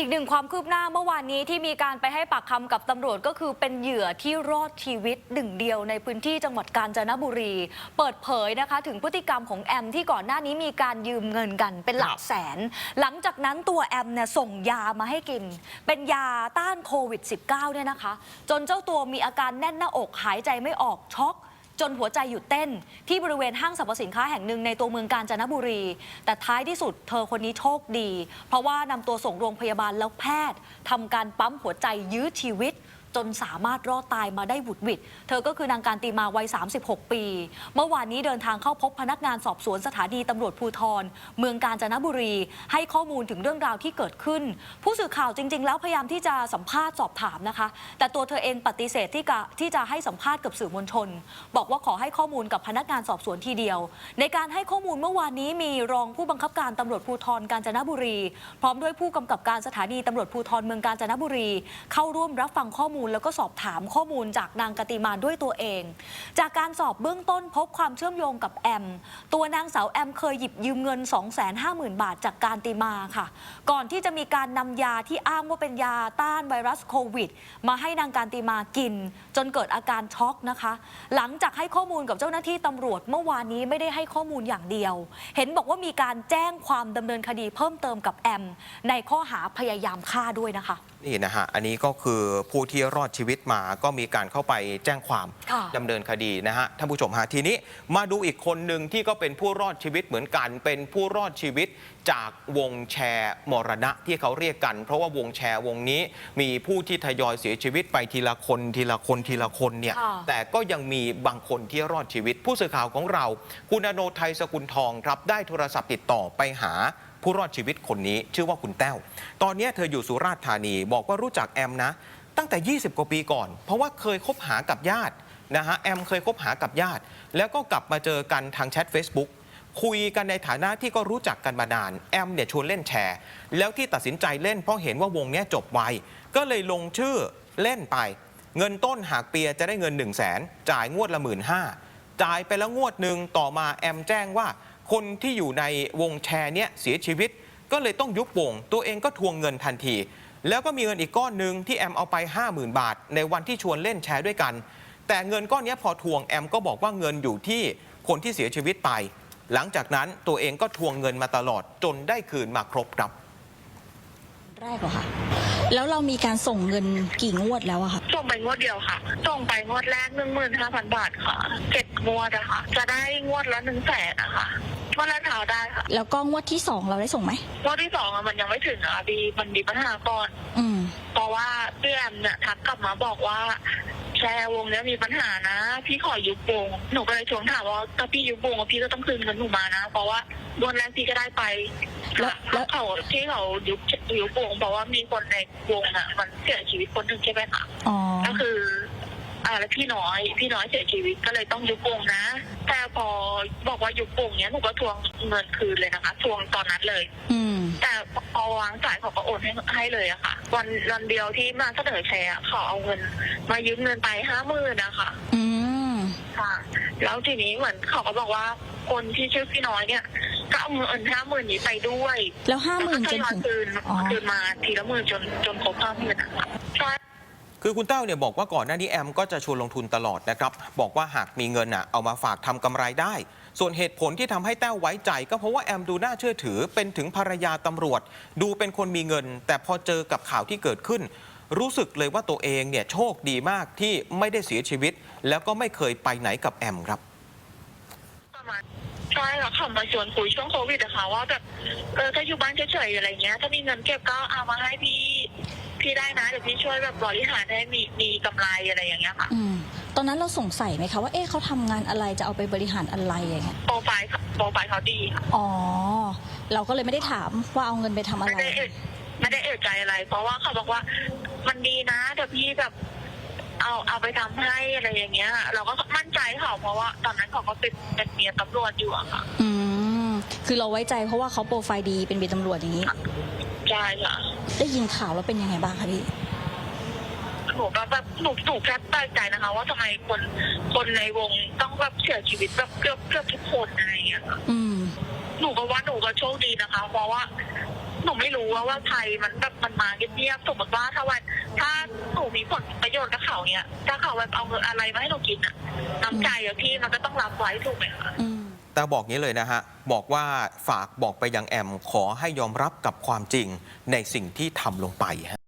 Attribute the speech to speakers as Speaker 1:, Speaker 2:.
Speaker 1: อีกหนึ่งความคืบหน้าเมื่อวานนี้ที่มีการไปให้ปากคำกับตำรวจก็คือเป็นเหยื่อที่รอดชีวิตหนึ่งเดียวในพื้นที่จังหวัดกาญจนบุรี เปิดเผยนะคะ ถึงพฤติกรรมของแอมที่ก่อนหน้านี้มีการยืมเงินกันเป็นหลักแสน หลังจากนั้นตัวแอมเนี่ยส่งยามาให้กิน เป็นยาต้านโควิด -19 เนี่ยนะคะ จนเจ้าตัวมีอาการแน่นหน้าอกหายใจไม่ออกช็อก จนหัวใจหยุดเต้น ที่บริเวณห้างสรรพสินค้าแห่งหนึ่งในตัวเมืองกาญจนบุรี แต่ท้ายที่สุดเธอคนนี้โชคดี เพราะว่านำตัวส่งโรงพยาบาลแล้วแพทย์ทำการปั๊มหัวใจยื้อชีวิต จนสามารถรอดตายมาได้หวุดหวิด เธอก็คือนางการตีมาวัย 36 ปี เมื่อวานนี้เดินทางเข้าพบพนักงานสอบสวนสถานีตำรวจภูธรเมืองกาญจนบุรี ให้ข้อมูลถึงเรื่องราวที่เกิดขึ้น ผู้สื่อข่าวจริง ๆ แล้วพยายามที่จะสัมภาษณ์สอบถามนะคะ แต่ตัวเธอเองปฏิเสธที่จะที่จะให้สัมภาษณ์กับสื่อมวลชน บอกว่าขอให้ข้อมูลกับพนักงานสอบสวนทีเดียว ในการให้ข้อมูลเมื่อวานนี้มีรองผู้บังคับการตำรวจภูธรกาญจนบุรี พร้อมด้วยผู้กำกับการสถานีตำรวจภูธรเมืองกาญจนบุรี เข้าร่วมรับฟังข้อมูลแล้วก็สอบถามข้อมูลจากนางกติมาด้วยตัวเอง จากการสอบเบื้องต้นพบความเชื่อมโยงกับแอม ตัวนางสาวแอมเคยหยิบยืมเงิน 250,000 บาทจากการติมาค่ะ ก่อนที่จะมีการนำยาที่อ้างว่าเป็นยาต้านไวรัสโควิด มาให้นางการติมากิน จนเกิดอาการช็อกนะคะ หลังจากให้ข้อมูลกับเจ้าหน้าที่ตำรวจเมื่อวานนี้ไม่ได้ให้ข้อมูลอย่างเดียว เห็นบอกว่ามีการแจ้งความดำเนินคดีเพิ่มเติมกับแอม ในข้อหาพยายามฆ่าด้วยนะคะ
Speaker 2: นี่นะฮะ อันนี้ก็คือผู้ที่รอดชีวิตมาก็มีการเข้าไปแจ้งความ
Speaker 1: ค่ะ
Speaker 2: ดำเนินคดีนะฮะท่านผู้ชมฮะทีนี้มาดูอีกคนหนึ่งที่ก็เป็นผู้รอดชีวิตเหมือนกัน เป็นผู้รอดชีวิตจากวงแชร์มรณะที่เขาเรียกกัน เพราะว่าวงแชร์วงนี้มีผู้ที่ทยอยเสียชีวิตไปทีละคนทีละคนทีละคนเนี่ย
Speaker 1: ค่ะ
Speaker 2: แต่ก็ยังมีบางคนที่รอดชีวิต ผู้สื่อข่าวของเรา คุณอโนไทยสกุลทองครับได้โทรศัพท์ติดต่อไปหาผู้รอดชีวิตคนนี้ชื่อว่าคุณแต้ว ตอนนี้เธออยู่สุราษฎร์ธานี บอกว่ารู้จักแอมนะ ตั้งแต่ 20 กว่าปีก่อน เพราะว่าเคยคบหากับญาตินะฮะแอมเคยคบหากับญาติ แล้วก็กลับมาเจอกันทางแชท Facebook คุยกันในฐานะที่ก็รู้จักกันมานาน แอมเนี่ยชวนเล่นแชร์ แล้วที่ตัดสินใจเล่นเพราะเห็นว่าวงเนี้ยจบไว ก็เลยลงชื่อเล่นไป เงินต้นหากเปียจะได้เงิน 1 0 0 0 0แสนจ่ายงวดละหมื่นห้าจ่ายไปแล้วงวดหนึ่งต่อมาแอมแจ้งว่า คนที่อยู่ในวงแชร์เนี้ยเสียชีวิต ก็เลยต้องยุบวง ตัวเองก็ทวงเงินทันที แล้วก็มีเงินอีกก้อนหนึ่งที่แอมเอาไป 50,000 บาท ในวันที่ชวนเล่นแชร์ด้วยกัน แต่เงินก้อนเนี้ยพอทวงแอมก็บอกว่าเงินอยู่ที่คนที่เสียชีวิตไป หลังจากนั้นตัวเองก็ทวงเงินมาตลอดจนได้คืนมาครบครับ
Speaker 3: แรกเหรอคะแล้วเรามีการส่งเงินกี่งวดแล้วอะคะ
Speaker 4: ส่งไปงวดเดียวค่ะ ส่งไปงวดแรกหนึ่งหมื่นห้าพันบาทค่ะเจ็ดงวดอะค่ะ จะได้งวดละหนึ่งแสนนะคะง วดละเท้าได้ค่ะ
Speaker 3: แล้วก็งวดที่สองเราได้ส่งไหม
Speaker 4: งวดที่สองอะมันยังไม่ถึงอะดีมันมีปัญหาก่อน
Speaker 3: อืม
Speaker 4: เพราะว่าเพื่อนเนี่ยทักกลับมาบอกว่า แชร์วงเนี้ยมีปัญหานะ พี่ขอยุบวงหนูก็เลยทวงถามว่าถ้าพี่ยุบวงอะพี่ก็ต้องคืนเงินหนูมานะ เพราะว่าวันแรกพี่ก็ได้ไป
Speaker 3: แล้วแล้ว
Speaker 4: เขาที่เขายุบยุบวงเพราะว่ามีคนในวงอะมันเสียชีวิตคนหนึ่งใช่ไหมคะ
Speaker 3: อ๋อ
Speaker 4: ก็คือ อ่าแล้วพี่น้อยพี่น้อยเสียชีวิตก็เลยต้องยุบวงนะแต่พอบอกว่ายุบวงเนี้ยหนูก็ทวงเงินคืนเลยนะคะทวงตอนนั้นเลย
Speaker 3: อืม
Speaker 4: แต่พอวางสายเขาก็โอนให้ให้เลยอะค่ะ วันวันเดียวที่มาเสนอแชร์อะเขาเอาเงิน มายืมเงินไปห้าหมื่นนะคะ
Speaker 3: อืม
Speaker 4: ค่ะ แล้วทีนี้เหมือนเขาก็บอกว่าคนที่ชื่อพี่น้อยเนี่ยก็เอาเงินห้าหมื่นนี้ไปด้วย
Speaker 3: แล้วห้าหมื่น
Speaker 4: แล้ว
Speaker 3: จ
Speaker 4: ก็
Speaker 3: น
Speaker 4: ทยอย
Speaker 3: ถึง
Speaker 4: คืน
Speaker 3: อ๋อ
Speaker 4: คืนมาทีละหมื่นจนจนครบห้าหมื่นนะคะใช่
Speaker 2: คือคุณเต้าเนี่ยบอกว่าก่อนหน้านี้แอมก็จะชวนลงทุนตลอดนะครับ บอกว่าหากมีเงินอะเอามาฝากทำกำไรได้ ส่วนเหตุผลที่ทำให้แต้วไว้ใจ ก็เพราะว่าแอมดูน่าเชื่อถือ เป็นถึงภรรยาตำรวจ ดูเป็นคนมีเงิน แต่พอเจอกับข่าวที่เกิดขึ้น รู้สึกเลยว่าตัวเองเนี่ยโชคดีมากที่ไม่ได้เสียชีวิต แล้วก็ไม่เคยไปไหนกับแอมครับ
Speaker 4: ประมาณใช่ค่ะมาชวนคุยช่วงโควิดอะคะว่าแบบเออถ้าอยู่บ้านเฉยๆอะไรเงี้ย ถ้ามีเงินเก็บก็เอามาให้พี่ พี่ได้นะเดี๋ยวพี่ช่วยแบบบริหารให้มีมีกำไรอะไรอย่างเงี้ยค่ะ
Speaker 3: อืมตอนนั้นเราสงสัยไหมคะว่าเอ๊ะเขาทำงานอะไรจะเอาไปบริหารอะไรอย่างเงี้ย
Speaker 4: โปรไฟล์เขาโปรไฟล์เขาดีค่ะ
Speaker 3: อ๋อ เราก็เลยไม่ได้ถามว่าเอาเงินไปทำอะ
Speaker 4: ไม่
Speaker 3: ไร
Speaker 4: ได้เอะไม่ได้เอะใจอะไร เพราะว่าเขาบอกว่า มันดีนะเดี๋ยวพี่แบบ เอาเอาไปทำให้อะไรอย่างเงี้ย เราก็มั่นใจเขาเพราะว่า ตอนนั้นเขาก็เป็นเป็นเมียตำรวจอยู่อะค่ะ
Speaker 3: อืมคือเราไว้ใจเพราะว่าเขาโปรไฟล์ดีเป็นเบียตำรวจอย่างนี้
Speaker 4: ใช่ค่ะ
Speaker 3: ได้ยินข่าวแล้วเป็นยังไงบ้างคะพี่
Speaker 4: หนูก็แบบหนูหนูแค่แปลกใจนะคะ ว่าทำไมคนคนในวงต้องแบบเสียชีวิตแบบเกือบเกือบทุกคนอะไรอย่างเงี้ยค่ะ
Speaker 3: อืม
Speaker 4: หนูก็ว่าหนูก็โชคดีนะคะ เพราะว่า หนูไม่รู้ว่าว่าไทยมันแบบมันมาเงียบๆสมมติว่าถ้าวันถ้าหนูมีผลประโยชน์กับเขาเนี่ยถ้าเขาแบบเอาเงินอะไรมาให้หนูกินอะน้ำใจอะพี่มันก็ต้องรับไว้ถูกไหมคะ
Speaker 3: อืม
Speaker 2: แต่บอกงี้เลยนะฮะ บอกว่าฝากบอกไปยังแอมขอให้ยอมรับกับความจริงในสิ่งที่ทำลงไปฮะ